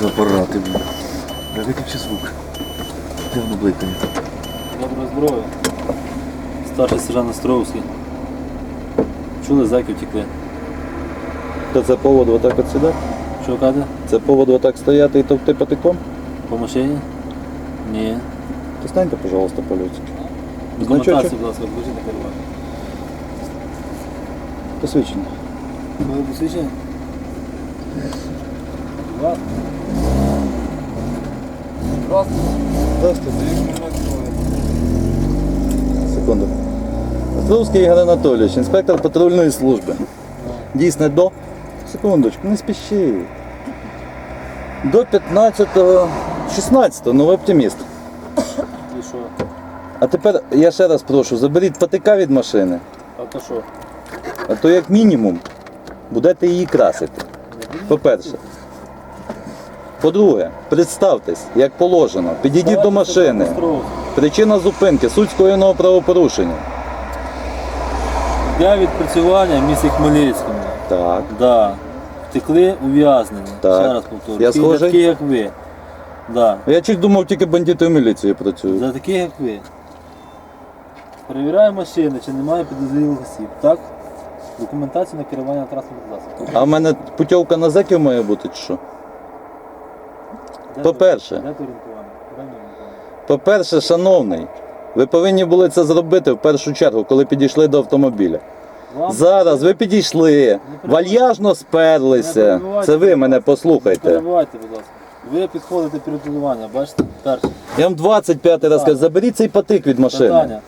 за апарати, блін. Да виключи звук. Де воно бликає? Доброго здоров'я. Старший сержант Островський. Чули, зайки втекли. Це повод отак от сюди? Що ви кажете? Це повод отак стояти і товкти патиком? По машині? Ні. То станьте, пожалуйста, по-людськи. Документацію, будь ласка, покажіть на керування. Посвідчення. Секунду. Островський Ігор Анатолійович, інспектор патрульної служби. Дійсне до. Секундочку, не спіши. До 15-го, 16-го, новий оптиміст. І що? А тепер я ще раз прошу, заберіть патика від машини, А то що? а то як мінімум будете її красити. По-перше. По-друге, представтесь, як положено, підійдіть до машини. Причина зупинки, суть скоєного правопорушення. Для відпрацювання в місті Хмельницькому. Так. Да. Втекли ув'язнені. Так. Ще раз повторюю. Я Такі- схожий? Такі, як ви. Да. Я чуть думав, тільки бандити в міліції працюють. За таких, як ви. Перевіряємо машини, чи немає підозрілих осіб. Так? Документацію на керування транспортним засобом. А в мене путівка на зеків має бути чи що? По-перше. По-перше, шановний, ви повинні були це зробити в першу чергу, коли підійшли до автомобіля. Зараз ви підійшли, вальяжно сперлися. Це ви мене послухайте. Ви підходите під орієнтування, бачите? Перше. Я вам 25 раз кажу, заберіть цей патик від машини.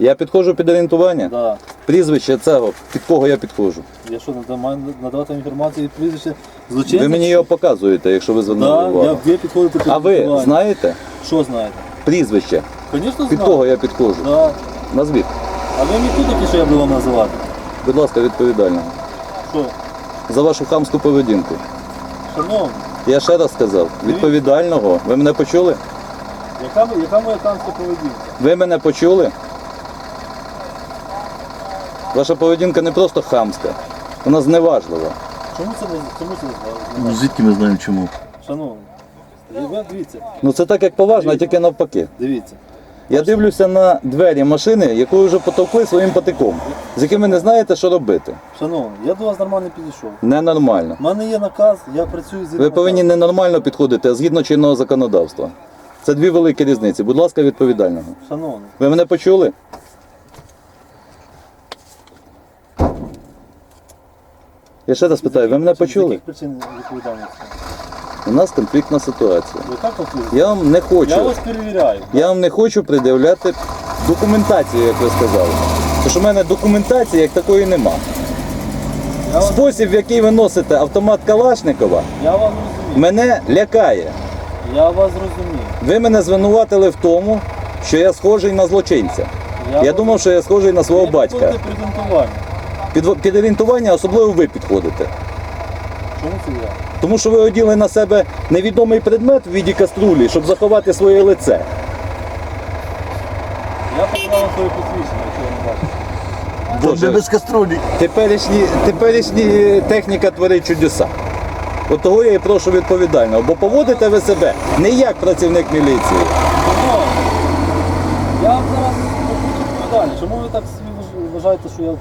Я підходжу під орієнтування. Да. Прізвище цього, під кого я підходжу. Я що, нада- маю надавати інформацію від прізвища злочинця? Ви мені його показуєте, якщо ви звернули Да, я, увагу. ви підходите під А ви орієнтування. знаєте Що знаєте? прізвище? Звісно, Під кого я підходжу? Да. Назвіть. А ви мені тут такі, що я буду вам називати? Будь ласка, відповідально. Що? За вашу хамську поведінку. Шановні, Я ще раз сказав, відповідального. Ви мене почули? яка, яка моя танська поведінка? Ви мене почули? Ваша поведінка не просто хамська, вона зневажлива. Чому це не чому це не Ну звідки ми знаємо чому? Шановні, ви дивіться, Ну це так як поважно, а тільки навпаки. дивіться. Я дивлюся на двері машини, яку ви вже потовкли своїм патиком, з яким ви не знаєте, що робити. Шановні, я до вас нормально підійшов. Ненормально. У мене є наказ, я працюю з Ви повинні ненормально підходити, а згідно чинного законодавства. Це дві великі різниці. Будь ласка, відповідального. Шановні, Ви мене почули? Я ще раз питаю, ви мене почули? причин відповідальності? У нас конфліктна ситуація. Ви так працюєте? Я вам не Я хочу. вас перевіряю. Я вам не хочу пред'являти документацію, як ви сказали. Тому що в мене документації як такої нема. Я вас, Спосіб, в який ви носите автомат Калашникова, я вас розумію. мене лякає. Я вас розумію. Ви мене звинуватили в тому, що я схожий на злочинця. Я думав, що я схожий на свого батька. презентування. Під, під орієнтування особливо ви підходите. Чому це я? Тому що ви оділи на себе невідомий предмет в віді каструлі, щоб заховати своє лице. Я показав своє посвідчення, якщо ви не бачите. Боже. без каструлі. Теперішні, теперішні техніка творить чудеса. От того я і прошу відповідально, бо поводите ви себе не як працівник міліції. Шановні, Я вам зараз хочу відповідальний. Чому ви так собі вважаєте, що я.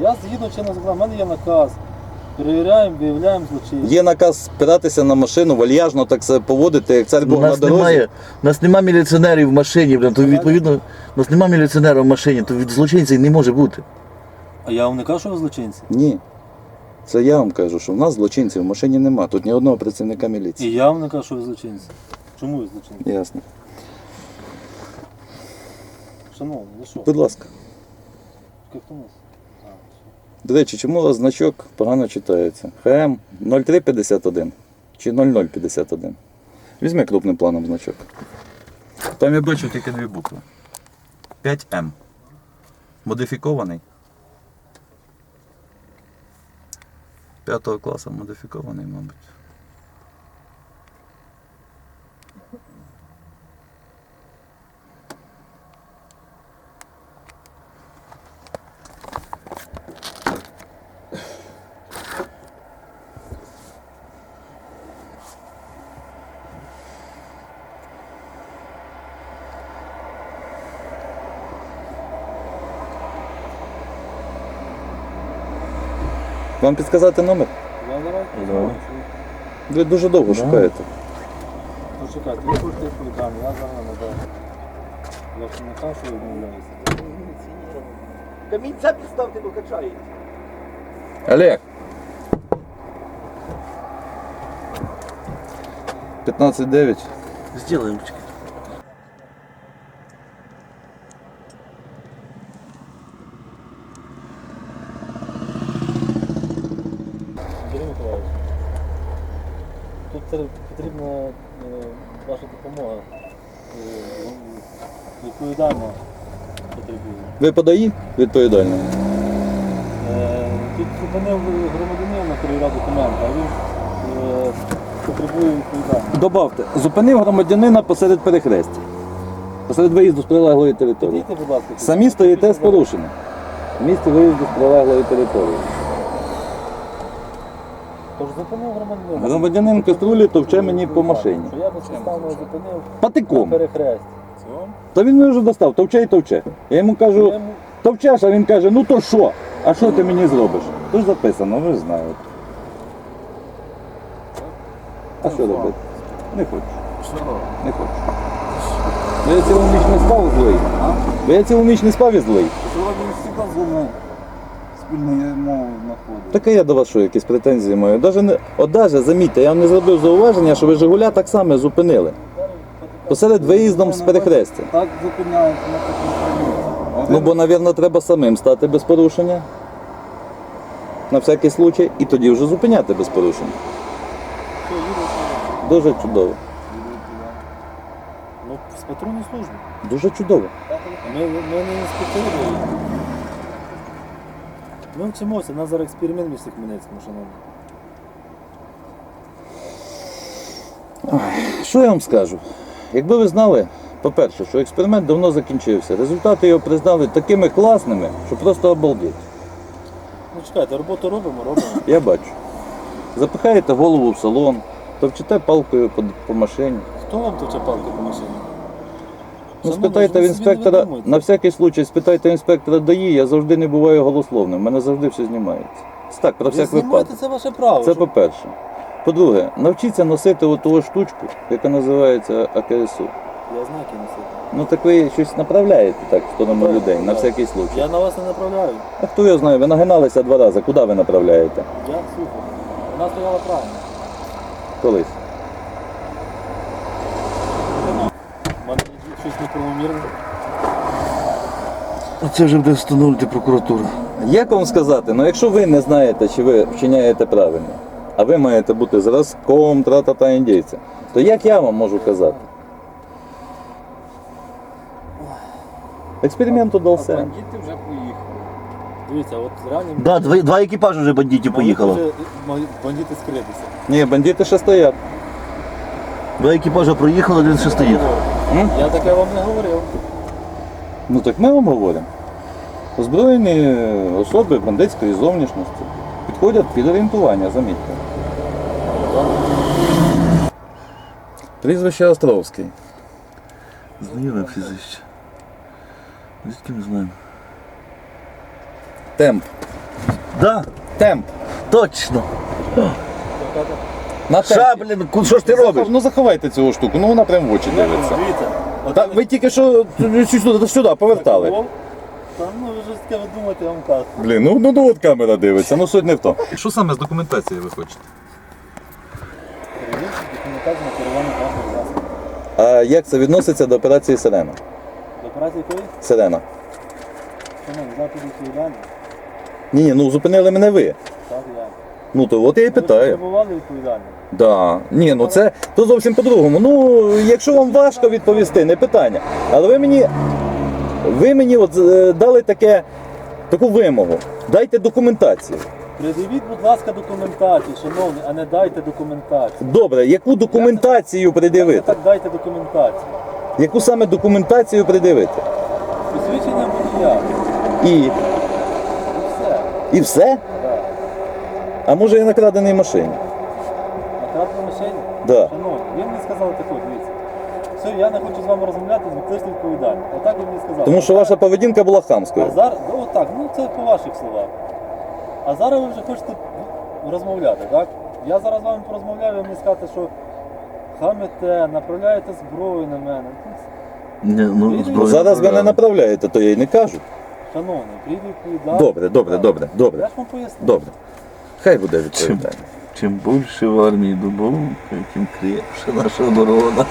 Я згідно чинного закону, в мене є наказ. Перевіряємо, виявляємо злочин. Є наказ спиратися на машину, вальяжно так себе поводити, як цар Бог на нас дорозі. немає, у нас немає міліціонерів в машині, блін, то відповідно, у нас немає міліціонера в машині, то від злочинців не може бути. А я вам не кажу, що ви злочинці. Ні. Це я вам кажу, що в нас злочинців в машині нема. Тут ні одного працівника міліції. І я вам не кажу, що ви злочинці. Чому ви злочинці? Ясно. Шановні, ви що? Будь ласка. Як у нас? До речі, чому у вас значок погано читається? ХМ 0351 чи 0051? Візьми крупним планом значок. Там я бачу тільки дві букви. 5М. Модифікований. 5 класу модифікований, мабуть. Вам підказати номер? Я зараз Давай. Ви дуже довго Да. шукаєте. Почекайте, ви хочете відповідальні, я зараз надаю. Я ж не кажу, що відмовляюся. Камінця підставте, бо качається. Олег. 15-9. Сделаем. Потрібна е, ваша допомога. Е, Відповідально потребую. Ви подаї відповідально. Е, Тут зупинив громадянина перевіряв документи, а він е, потребує відповідальності. Добавте, зупинив громадянина посеред перехрестя. Посеред виїзду з прилеглої території. Підійте, будь ласка. Самі стоїте з порушенням. В місці виїзду з прилеглої території. Тож зупинив громадянина. Громадянин каструлі товче мені по машині. Що я безпідставно зупинив Патиком. перехресті. Та він мене вже достав, товче і товче. Я йому кажу, товчеш, а він каже, ну то що? А що ти мені зробиш? То ж записано, ви ж знаєте. А що робити? Не хочу. Не хочу. Бо я цілу ніч не спав злий. Бо я цілу ніч не спав і злий. Сьогодні всі з вами спільною мовою знаходить. Так а я до вас що, якісь претензії маю? Даже не, от даже, замітьте, я вам не зробив зауваження, що ви Жигуля так само зупинили. Посеред виїздом з перехрестя. Так зупиняється на такій. Ну бо, напевно, треба самим стати без порушення. На всякий случай, і тоді вже зупиняти без порушення. Дуже чудово. Ну, з патрульної служби. Дуже чудово. Ми, ми не інспектори. Ми вчимося, у нас зараз експеримент місті Хмельницькому, шановні. Що я вам скажу? Якби ви знали, по-перше, що експеримент давно закінчився. Результати його признали такими класними, що просто обалдеть. Ну чекайте, роботу робимо, робимо. Я бачу. Запихаєте голову в салон, товчите палкою по, по машині. Хто вам товче палку по машині? Ну, спитайте в ви собі не інспектора, видумуйте. на всякий случай, спитайте інспектора ДАІ, я завжди не буваю голословним, в мене завжди все знімається. Це Так, про Ви всяк знімаєте, випадок. це ваше право. Це що- по-перше. По-друге, навчіться носити оту штучку, яка називається АКСУ. Я знаю, який носити. Ну так ви щось направляєте так в сторону Так, людей, на так. всякий случай. Я на вас не направляю. А хто його знає, ви нагиналися два рази, куди ви направляєте? Я слухаю. Вона стояла правильно. Колись. У мене щось неправомірне. Це вже буде встановлювати прокуратура. Як вам сказати, ну якщо ви не знаєте, чи ви вчиняєте правильно, а ви маєте бути зразком тра-та-та індійця, то як я вам можу казати? Експеримент удався. Бандити вже поїхали. Дивіться, от реально Да, два, два екіпажі вже бандитів поїхало. Могли вже бандити скритися. Ні, бандити ще стоять. Два екіпажі проїхали, один ще стоїть. М? Я таке вам не говорив. Ну так ми вам говоримо. Озброєні особи бандитської зовнішності підходять під орієнтування, замітьте. Прізвище Островський. Знайоме прізвище. Звідки ми знаємо? Темп. Да, Темп. точно. На Ша, блін, ку- що ж ти робиш? Ну заховайте цю штуку, ну вона прям в очі дивиться. Дивіться. Та ви тільки що чуть сюди, сюди повертали. Та ну ви ж таке ви думаєте, я вам кажу. Блін, ну, ну, ну от камера дивиться, ну суть не в тому. Що саме з документацією ви хочете? Перевірте документацію на керування. А як це відноситься до операції Сирена? До операції якої? Сирена. Шановні, запит. Ні, ні, ну зупинили мене ви. Ну то от я і питаю. потребували відповідальні. Да. Ні, ну це то зовсім по-другому. Ну, якщо вам важко відповісти, не питання. Але ви мені, ви мені от е, дали таке, таку вимогу. Дайте документацію. Придивіть, будь ласка, документацію, шановні, а не дайте документацію. Добре, яку документацію придивити? Так дайте документацію. Яку саме документацію придивити? Посвідчення водія. І, І все. і все? А може і на краденій машині? На машині? Да. Шановні, ви мені сказали таке, дивіться. Все, я не хочу з вами розмовляти, відкличте відповідальність. Отак ви мені сказали. Тому що ваша поведінка була хамською. А зараз, ну отак, ну це по ваших словах. А зараз ви вже хочете розмовляти, так? Я зараз з вами порозмовляю, ви мені скажете, що хамите, направляєте зброю на мене. Ну, Ну, зброю Зараз ви не направляєте, то я й не кажу. Шановний, прийду відповідати. Добре, добре, добре, Я добре. ж вам поясню. Добре. Хай буде відповідальний. Чим більше в армії дубов, тим крепше наша оборона.